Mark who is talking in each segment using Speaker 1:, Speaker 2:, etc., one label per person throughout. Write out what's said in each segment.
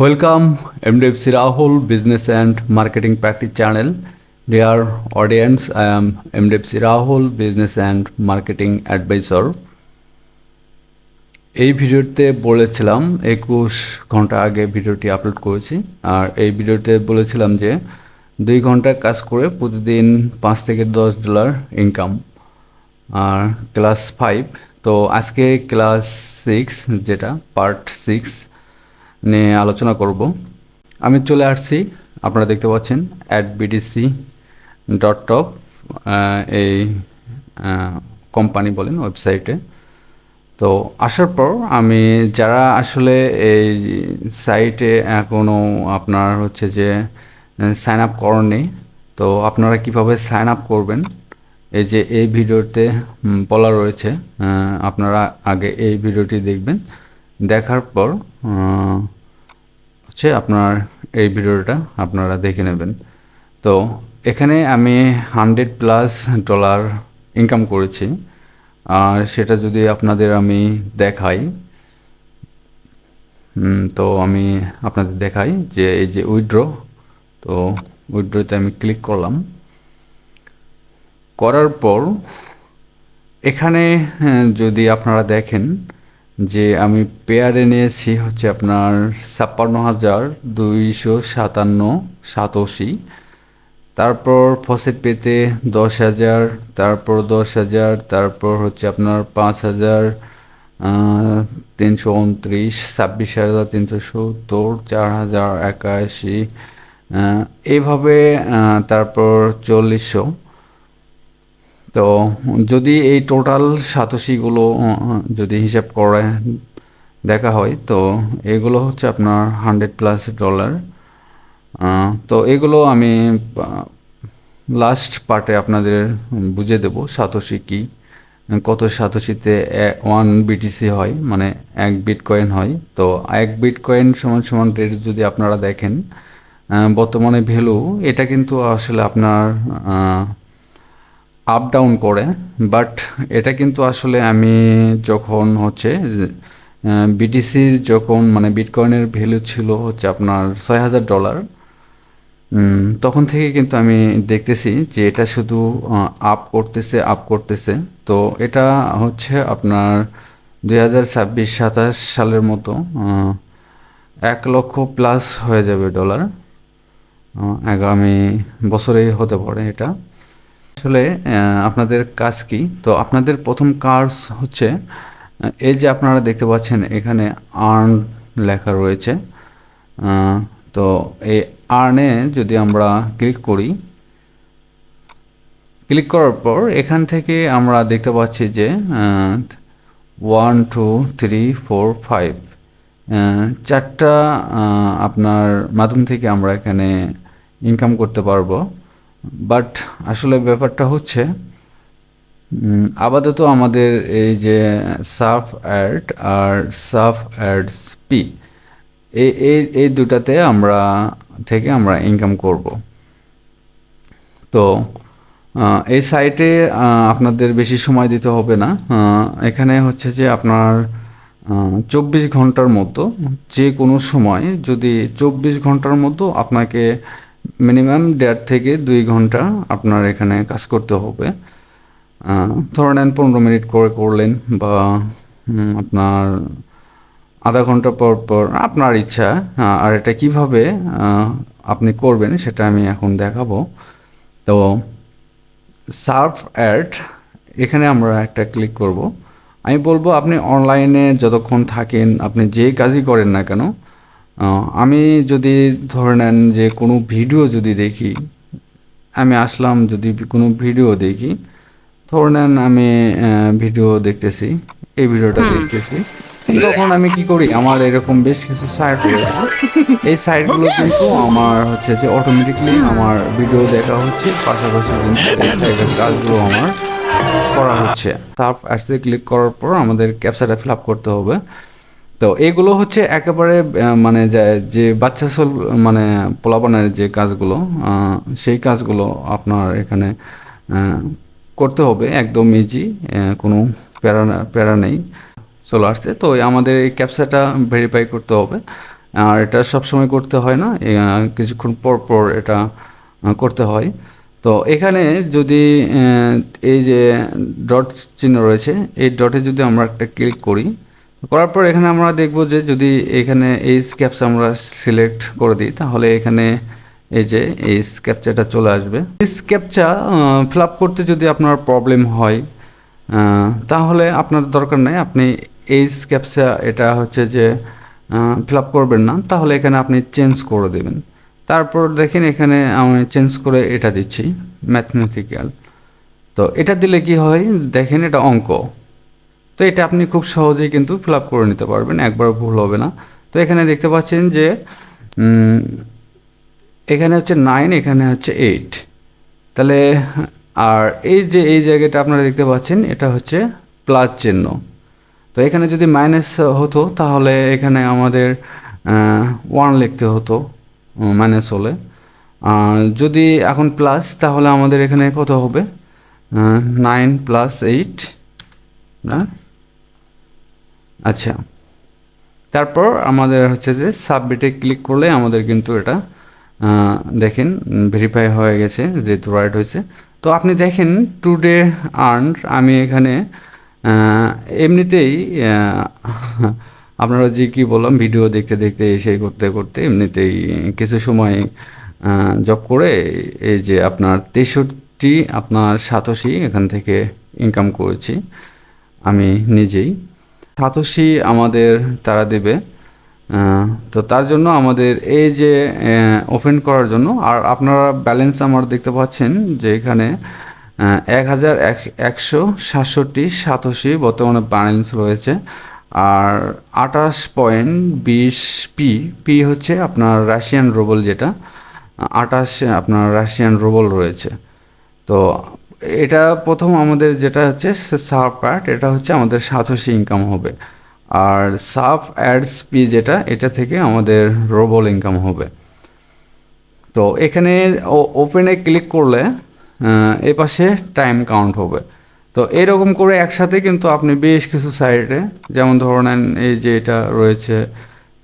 Speaker 1: Welcome MDF C Rahul business and marketing practice channel dear audience I am MDF C Rahul business and marketing advisor এই ভিডিওতে বলেছিলাম, একুশ ঘণ্টা আগে ভিডিওটি আপলোড করেছি। আর এই ভিডিওতে বলেছিলাম যে, দুই ঘণ্টা কাজ করে প্রতিদিন পাঁচ থেকে দশ ডলার ইনকাম আর ক্লাস ফাইভ তো আজকে ক্লাস সিক্স যেটা পার্ট সিক্স নিয়ে আলোচনা করব। আমি চলে আসছি, আপনারা দেখতে পাচ্ছেন অ্যাট বিডিসি ডট টপ এই কোম্পানি বলেন ওয়েবসাইটে তো আসার পর আমি যারা আসলে এই সাইটে এখনও আপনার হচ্ছে যে সাইন আপ করেননি, তো আপনারা কীভাবে সাইন আপ করবেন? এই যে এই ভিডিওতে বলা রয়েছে আপনারা আগে এই ভিডিওটি দেখবেন। দেখার পর হচ্ছে আপনার এই ভিডিওটা আপনারা দেখে নেবেন। তো এখানে আমি হান্ড্রেড প্লাস ডলার ইনকাম করেছি। আর সেটা যদি আপনাদের আমি দেখাই তো আমি আপনাদের দেখাই যে এই যে উইড্রো তো উইড্রোতে আমি ক্লিক করলাম। করার পর এখানে হ্যাঁ, যদি আপনারা দেখেন যে আমি পেয়ারে নিয়েছি হচ্ছে আপনার ছাপ্পান্ন হাজার দুইশো সাতান্ন সাতাশি। তারপর ফসেট পেতে দশ হাজার, তারপর দশ হাজার, তারপর হচ্ছে আপনার পাঁচ হাজার তিনশো উনত্রিশ, ছাব্বিশ হাজার তিনশো সত্তর, চার হাজার একাশি এইভাবে তারপর চল্লিশশো। তো যদি এই টোটাল সাতাশিগুলো যদি হিসাব করে দেখা হয়, তো এগুলো হচ্ছে আপনার হান্ড্রেড প্লাস ডলার তো এগুলো আমি লাস্ট পার্টে আপনাদের বুঝে দেবো, সাতোশি কি, কত সাতোশিতে ওয়ান বিটিসি হয় মানে এক বিট কয়েন হয়। তো এক বিট কয়েন সমান সমান রেট যদি আপনারা দেখেন বর্তমানে ভ্যালু এটা কিন্তু আসলে আপনার আপ ডাউন করে বাট এটা কিন্তু আসলে আমি যখন হচ্ছে বিটিসির যখন মানে বিটকয়েনের ভ্যালু ছিল হচ্ছে আপনার ছয় হাজার ডলার তখন থেকে কিন্তু আমি দেখতেছি যে এটা শুধু আপ করতেছে আপ করতেছে। তো এটা হচ্ছে আপনার দুই হাজার ছাব্বিশ, সাতাশ সালের মতো এক লক্ষ প্লাস হয়ে যাবে ডলার আগামী বছরেই হতে পারে এটা। আসলে আপনাদের কাজ কি? তো আপনাদের প্রথম কাজ হচ্ছে এই যে আপনারা দেখতে পাচ্ছেন এখানে আর্ন লেখা রয়েছে তো এই আর্নে যদি আমরা ক্লিক করি, ক্লিক করার পর এখান থেকে আমরা দেখতে পাচ্ছি যে one two three four five চারটা আপনার মাধ্যম থেকে আমরা এখানে ইনকাম করতে পারব। বাট আসলে ব্যাপারটা হচ্ছে আপাতত আমাদের এই যে সাফ অ্যাড আর সাফ অ্যাডস পি এই এই দুটাতে আমরা থেকে আমরা ইনকাম করব। তো এই সাইটে আপনাদের বেশি সময় দিতে হবে না। এখানে হচ্ছে যে আপনার চব্বিশ ঘণ্টার মতো যে কোনো সময় যদি চব্বিশ ঘণ্টার মতো আপনাকে মিনিমাম দেড় থেকে দুই ঘণ্টা আপনার এখানে কাজ করতে হবে। নেন পনেরো মিনিট করে করলেন বা আপনার আধা ঘণ্টা পর পর আপনার ইচ্ছা আর এটা কীভাবে আপনি করবেন সেটা আমি এখন দেখাবো। তো সার্ভ অ্যাড, এখানে আমরা একটা ক্লিক করব। আমি বলব আপনি অনলাইনে যতক্ষণ থাকেন, আপনি যে কাজই করেন না কেন আমি যদি ধরে নেন যে কোনো ভিডিও যদি দেখি আমি আসলাম যদি কোনো ভিডিও দেখি ধরে নেন আমি ভিডিও দেখতেছি এই ভিডিওটা দেখতেছি তখন আমি কি করি? আমার এরকম বেশ কিছু সাইট রয়েছে। এই সাইটগুলো কিন্তু আমার হচ্ছে যে অটোমেটিকলি আমার ভিডিও দেখা হচ্ছে পাশাপাশি কিন্তু এই সাইটের কাজগুলো আমার করা হচ্ছে। সার্ফ অ্যাডসে ক্লিক করার পর আমাদের ক্যাপচাটা ফিল আপ করতে হবে। তো এগুলো হচ্ছে একেবারে মানে যে- বাচ্চা সোল মানে পোলাপানের যে কাজগুলো সেই কাজগুলো আপনার এখানে করতে হবে, একদম ইজি কোনো প্যারা প্যারা নেই চলে আসছে তো আমাদের এই ক্যাপচাটা ভেরিফাই করতে হবে। আর এটা সবসময় করতে হয় না কিছুক্ষণ পর পর এটা করতে হয়। তো এখানে যদি এই যে ডট চিহ্ন রয়েছে, এই ডটে যদি আমরা একটা ক্লিক করি করার পর এখানে আমরা দেখব যে যদি এখানে এই স্ক্যাপস আমরা সিলেক্ট করে দিই, তাহলে এখানে এই যে এই স্ক্যাপচাটা চলে আসবে। এই স্ক্যাপচা ফিল করতে যদি আপনার প্রবলেম হয় তাহলে আপনার দরকার নেই, আপনি এই স্ক্যাপচা এটা হচ্ছে যে ফিল করবেন না, তাহলে এখানে আপনি চেঞ্জ করে দেবেন। তারপর দেখেন এখানে আমি চেঞ্জ করে এটা দিচ্ছি ম্যাথমেটিক্যাল তো এটা দিলে কি হয়? দেখেন এটা অঙ্ক। তো এটা আপনি খুব সহজেই কিন্তু ফিল আপ করে নিতে পারবেন একবার ভুল হবে না। তো এখানে দেখতে পাচ্ছেন যে এখানে হচ্ছে নাইন এখানে হচ্ছে এইট তাহলে, আর এই যে, এই জায়গাটা আপনারা দেখতে পাচ্ছেন, এটা হচ্ছে প্লাস চিহ্ন। তো এখানে যদি মাইনাস হতো, তাহলে এখানে আমাদের ওয়ান লিখতে হতো মাইনাস হলে। যদি এখন প্লাস তাহলে আমাদের এখানে কত হবে? নাইন প্লাস এইট না? আচ্ছা। তারপর আমাদের হচ্ছে যে সাবমিটে ক্লিক করলে আমাদের কিন্তু এটা দেখেন ভেরিফাই হয়ে গেছে, যেহেতু রাইট হয়েছে। তো আপনি দেখেন টুডে আর্ন আমি এখানে এমনিতেই আপনারা যে কি বললাম ভিডিও দেখতে দেখতে, এসে করতে করতে এমনিতেই কিছু সময় জব করে, এই যে আপনার তেষট্টি, আপনার সাতাশি এখান থেকে ইনকাম করেছি, আমি নিজেই। সাতোশি আমাদের তারা দেবে। তো তার জন্য আমাদের এই যে ওপেন করার জন্য, আর আপনারা ব্যালেন্স আমার দেখতে পাচ্ছেন যে এখানে এক হাজার একশো সাতষট্টি সাতাশি বর্তমানে ব্যালেন্স রয়েছে। আর আঠাশ পয়েন্ট বিশ পি পি হচ্ছে আপনার রাশিয়ান রুবল যেটা, আঠাশ, আপনার রাশিয়ান রুবল রয়েছে। তো এটা প্রথম আমাদের যেটা হচ্ছে সাব পার্ট এটা হচ্ছে আমাদের সাতশি ইনকাম হবে। আর সাব অ্যাডস পি যেটা, এটা থেকে আমাদের রোবল ইনকাম হবে। তো এখানে ওপেনে ক্লিক করলে এ পাশে টাইম কাউন্ট হবে। তো এরকম করে একসাথে কিন্তু আপনি বেশ কিছু সাইটে যেমন ধরে নেন এই যে এটা রয়েছে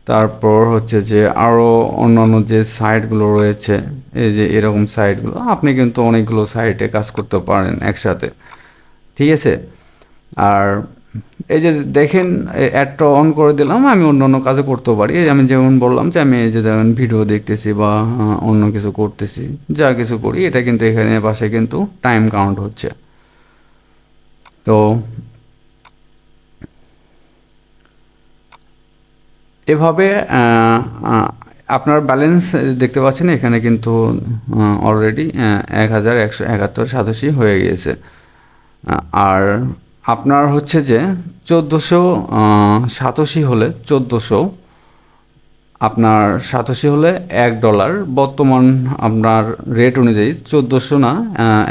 Speaker 1: তারপর হচ্ছে যে আরও অন্যান্য যে সাইটগুলো রয়েছে, এই যে এরকম সাইটগুলো, আপনি কিন্তু অনেকগুলো সাইটে কাজ করতে পারেন একসাথে। ঠিক আছে? আর এই যে দেখেন অ্যাডটা অন করে দিলাম, আমি অন্য অন্য কাজও করতে পারি। আমি যেমন বললাম যে আমি এই যে দেখেন ভিডিও দেখতেছি বা অন্য কিছু করতেছি, যা কিছু করি, এটা কিন্তু এখানে পাশে কিন্তু টাইম কাউন্ট হচ্ছে। তো এভাবে আপনার ব্যালেন্স দেখতে পাচ্ছেন, এখানে কিন্তু অলরেডি এক হাজার একশো একাত্তর সাতাশি হয়ে গিয়েছে। আর আপনার হচ্ছে যে, চোদ্দোশো সাতাশি হলে চোদ্দোশো, আপনার সাতাশি হলে এক ডলার বর্তমান আপনার রেট অনুযায়ী চোদ্দোশো না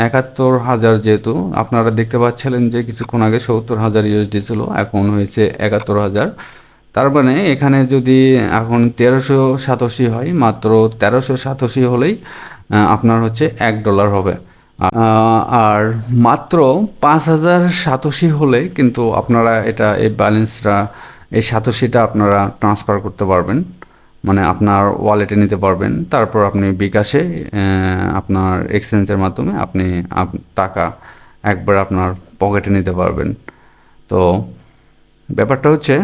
Speaker 1: একাত্তর হাজার যেহেতু, আপনারা দেখতে পাচ্ছিলেন যে কিছুক্ষণ আগে সত্তর হাজার ইউএসডি ছিল, এখন হয়েছে একাত্তর হাজার। তার মানে এখানে যদি এখন তেরোশো সাতাশি হয়, মাত্র তেরোশো সাতাশি হলেই আপনার হচ্ছে এক ডলার হবে। আর মাত্র পাঁচ হাজার সাতাশি হলে কিন্তু আপনারা এটা, এই ব্যালেন্সটা এই সাতাশিটা আপনারা ট্রান্সফার করতে পারবেন। মানে আপনার ওয়ালেটে নিতে পারবেন। তারপর আপনি বিকাশে আপনার এক্সচেঞ্জের মাধ্যমে আপনি টাকা একবার আপনার পকেটে নিতে পারবেন। তো ব্যাপারটা হচ্ছে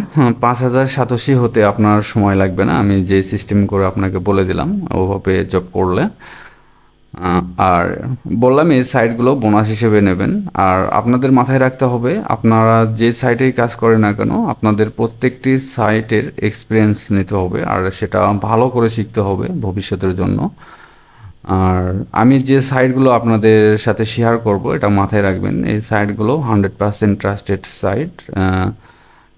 Speaker 1: পাঁচ হাজার সাতাশি হতে আপনার সময় লাগবে না। আমি যে সিস্টেম করে আপনাকে বলে দিলাম, ওভাবে জব করলে। আর বললাম এই সাইটগুলো বোনাস হিসেবে নেবেন। আর আপনাদের মাথায় রাখতে হবে, আপনারা যে সাইটেই কাজ করেন না কেন, আপনাদের প্রত্যেকটি সাইটের এক্সপিরিয়েন্স নিতে হবে। আর সেটা ভালো করে শিখতে হবে ভবিষ্যতের জন্য। আর আমি যে সাইটগুলো আপনাদের সাথে শেয়ার করব, এটা মাথায় রাখবেন। এই সাইটগুলো হান্ড্রেড পার্সেন্ট ট্রাস্টেড সাইট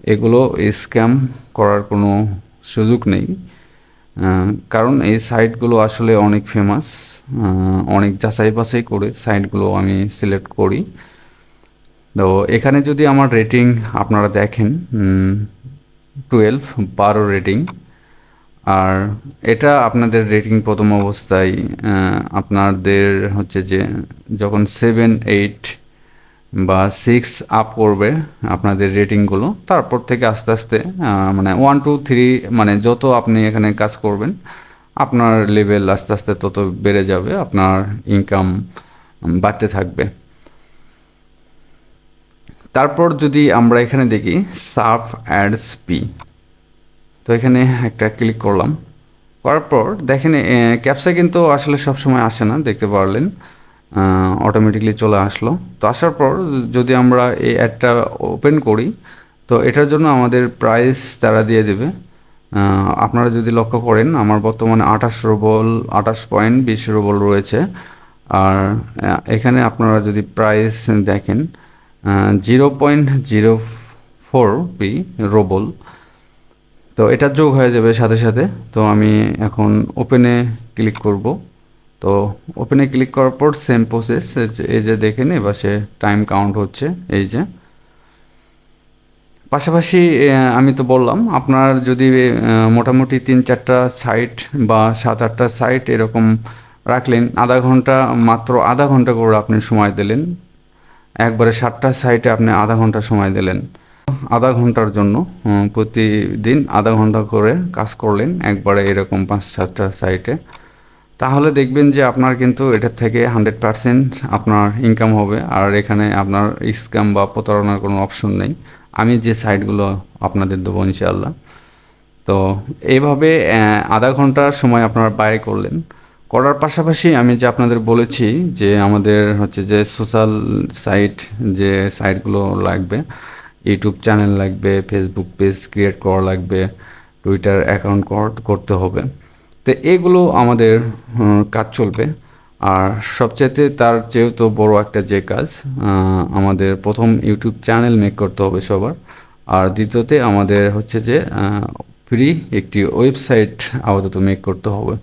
Speaker 1: এগুলো স্ক্যাম করার কোনো সুযোগ নেই। কারণ এই সাইটগুলো আসলে অনেক ফেমাস অনেক যাচাই বাছাই করে সাইটগুলো আমি সিলেক্ট করি। তো এখানে যদি আমার রেটিং আপনারা দেখেন টুয়েলভ বারো রেটিং আর এটা আপনাদের রেটিং প্রথম অবস্থায় আপনাদের হচ্ছে যে যখন সেভেন এইট বা সিক্স আপ করবে আপনাদের রেটিংগুলো তারপর থেকে আস্তে আস্তে মানে ওয়ান টু থ্রি মানে যত আপনি এখানে কাজ করবেন, আপনার লেভেল আস্তে আস্তে তত বেড়ে যাবে, আপনার ইনকাম বাড়তে থাকবে। তারপর যদি আমরা এখানে দেখি সার্ফ অ্যাডস পি তো এখানে একটা ক্লিক করলাম, করার পর দেখেন ক্যাপসা কিন্তু আসলে সব সময় আসে না, দেখতে পারলেন। অটোমেটিকলি চলে আসলো। তো আসার পর যদি আমরা এই অ্যাডটা ওপেন করি, তো এটার জন্য আমাদের প্রাইস তারা দিয়ে দেবে। আপনারা যদি লক্ষ্য করেন, আমার বর্তমানে আঠাশ রুবল আঠাশ পয়েন্ট বিশ রুবল রয়েছে। আর এখানে আপনারা যদি প্রাইস দেখেন zero point zero four P rouble তো এটা যোগ হয়ে যাবে সাথে সাথে। তো আমি এখন ওপেনে ক্লিক করব। তো ওপেনে ক্লিক করার পর সেম প্রসেস এই যে দেখেন, এবার সে টাইম কাউন্ট হচ্ছে, এই যে। পাশাপাশি আমি তো বললাম, আপনার যদি মোটামুটি তিন চারটা সাইট বা সাত আটটা সাইট এরকম রাখলেন, আধা ঘণ্টা, মাত্র আধা ঘণ্টা করে আপনি সময় দিলেন। একবারে সাতটা সাইটে আপনি আধা ঘণ্টা সময় দিলেন। আধা ঘণ্টার জন্য প্রতিদিন আধা ঘণ্টা করে কাজ করলেন, একবারে এরকম পাঁচ সাতটা সাইটে তাহলে দেখবেন যে আপনার কিন্তু এটার থেকে হান্ড্রেড পারসেন্ট আপনার ইনকাম হবে। আর এখানে আপনার স্ক্যাম বা প্রতারণার কোনো অপশন নেই। আমি যে সাইটগুলো আপনাদের দেবো ইনশাআল্লাহ। তো এইভাবে আধা ঘণ্টার সময় আপনারা বাইরে করলেন। করার পাশাপাশি আমি যে আপনাদের বলেছি যে আমাদের হচ্ছে যে সোশ্যাল সাইট যে সাইটগুলো লাগবে ইউটিউব চ্যানেল লাগবে ফেসবুক পেজ ক্রিয়েট করা লাগবে টুইটার অ্যাকাউন্ট করতে হবে। তো এগুলো আমাদের কাজ চলবে। আর সবচাইতে তার যেহেতু বড় একটা যে কাজ আমাদের প্রথম ইউটিউব চ্যানেল মেক করতে হবে সবার। আর দ্বিতীয়তে আমাদের হচ্ছে যে ফ্রি একটি ওয়েবসাইট আপাতত মেক করতে হবে।